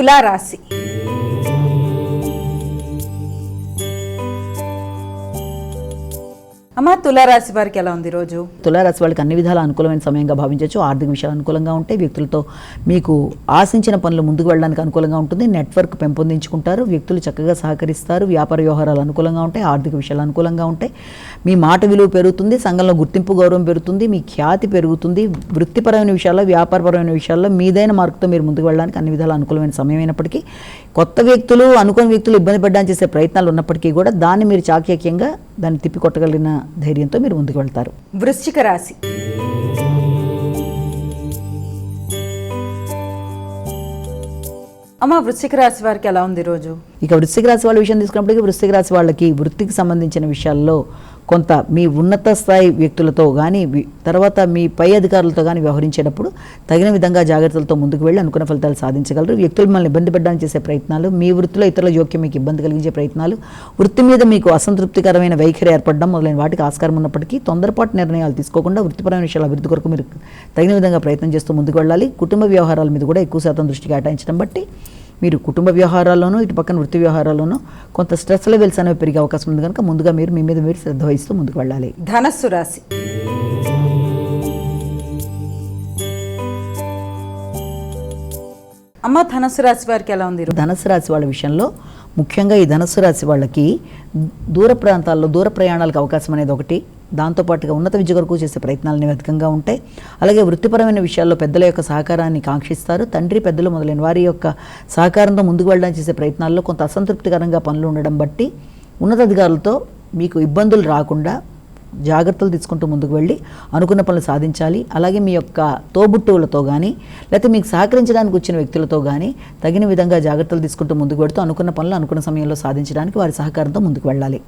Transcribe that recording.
తులారాశి. అమ్మ తులారాశి వారికి ఎలా ఉంది రోజు? తులారాశి వాళ్ళకి అన్ని విధాల అనుకూలమైన సమయంగా భావించవచ్చు. ఆర్థిక విషయాలు అనుకూలంగా ఉంటాయి వ్యక్తులతో మీకు ఆశించిన పనులు ముందుకు వెళ్ళడానికి అనుకూలంగా ఉంటుంది. నెట్వర్క్ పెంపొందించుకుంటారు. వ్యక్తులు చక్కగా సహకరిస్తారు. వ్యాపార వ్యవహారాలు అనుకూలంగా ఉంటాయి. ఆర్థిక విషయాలు అనుకూలంగా ఉంటాయి. మీ మాట విలువ పెరుగుతుంది. సంఘంలో గుర్తింపు గౌరవం పెరుగుతుంది. మీ ఖ్యాతి పెరుగుతుంది. వృత్తిపరమైన విషయాల్లో వ్యాపారపరమైన విషయాల్లో మీదైన మార్కుతో మీరు ముందుకు వెళ్ళడానికి అన్ని విధాల అనుకూలమైన సమయం అయినప్పటికీ కొత్త వ్యక్తులు అనుకోని వ్యక్తులు ఇబ్బంది పడ్డానికి చేసే ప్రయత్నాలు ఉన్నప్పటికీ కూడా దాన్ని మీరు చాకచక్యంగా దాన్ని తిప్పికొట్టగలిగిన ధైర్యంతో మీరు ముందుకు వెళ్తారు. వృశ్చిక రాశి. అమ్మ వృశ్చిక రాశి వారికి ఎలా ఉంది రోజు? ఇక వృశ్చిక రాశి వాళ్ళ విషయం తీసుకున్నప్పటికీ వృశ్చిక రాశి వాళ్ళకి వృత్తికి సంబంధించిన విషయాల్లో కొంత మీ ఉన్నత స్థాయి వ్యక్తులతో కానీ తర్వాత మీ పై అధికారులతో కానీ వ్యవహరించేటప్పుడు తగిన విధంగా జాగ్రత్తలతో ముందుకు వెళ్ళి అనుకున్న ఫలితాలు సాధించగలరు. వ్యక్తులు మిమ్మల్ని ఇబ్బంది పెట్టడానికి చేసే ప్రయత్నాలు మీ వృత్తిలో ఇతరుల జోక్యం మీకు ఇబ్బంది కలిగించే ప్రయత్నాలు వృత్తి మీద మీకు అసంతృప్తికరమైన వైఖరి ఏర్పడడం మొదలైన వాటికి ఆస్కారం ఉన్నప్పటికీ తొందరపాటు నిర్ణయాలు తీసుకోకుండా వృత్తిపరమైన విషయాల అభివృద్ధి కొరకు మీరు తగిన విధంగా ప్రయత్నం చేస్తూ ముందుకు వెళ్ళాలి. కుటుంబ వ్యవహారాల మీద కూడా ఎక్కువ శాతం దృష్టి కేటాయించడం బట్టి మీరు కుటుంబ వ్యవహారాల్లోనూ ఇటు పక్కన వృత్తి వ్యవహారాల్లోనూ కొంత స్ట్రెస్ లెవెల్స్ అనేవి పెరిగే అవకాశం ఉంది కనుక ముందుగా మీరు మీ మీద మీరు శ్రద్ధ వహిస్తూ ముందుకు వెళ్ళాలి. ధనస్సు రాశి. అమ్మ ధనస్సు రాశి వారికి ఎలా ఉంది? ఈరోజు? ధనుసు రాశి వాళ్ళ విషయంలో ముఖ్యంగా ఈ ధనుసు రాశి వాళ్ళకి దూర ప్రాంతాల్లో దూర ప్రయాణాలకు అవకాశం అనేది ఒకటి. దాంతోపాటుగా ఉన్నత విద్య కొరకు చేసే ప్రయత్నాలు అనేవి అధికంగా ఉంటాయి. అలాగే వృత్తిపరమైన విషయాల్లో పెద్దల యొక్క సహకారాన్ని కాంక్షిస్తారు. తండ్రి పెద్దలు మొదలైన వారి యొక్క సహకారంతో ముందుకు వెళ్ళడానికి చేసే ప్రయత్నాల్లో కొంత అసంతృప్తికరంగా పనులు ఉండడం బట్టి ఉన్నతాధికారులతో మీకు ఇబ్బందులు రాకుండా జాగ్రత్తలు తీసుకుంటూ ముందుకు వెళ్ళి అనుకున్న పనులు సాధించాలి. అలాగే మీ యొక్క తోబుట్టువులతో కానీ లేకపోతే మీకు సహకరించడానికి వచ్చిన వ్యక్తులతో కానీ తగిన విధంగా జాగ్రత్తలు తీసుకుంటూ ముందుకు వెళ్తూ అనుకున్న పనులు అనుకున్న సమయంలో సాధించడానికి వారి సహకారంతో ముందుకు వెళ్ళాలి.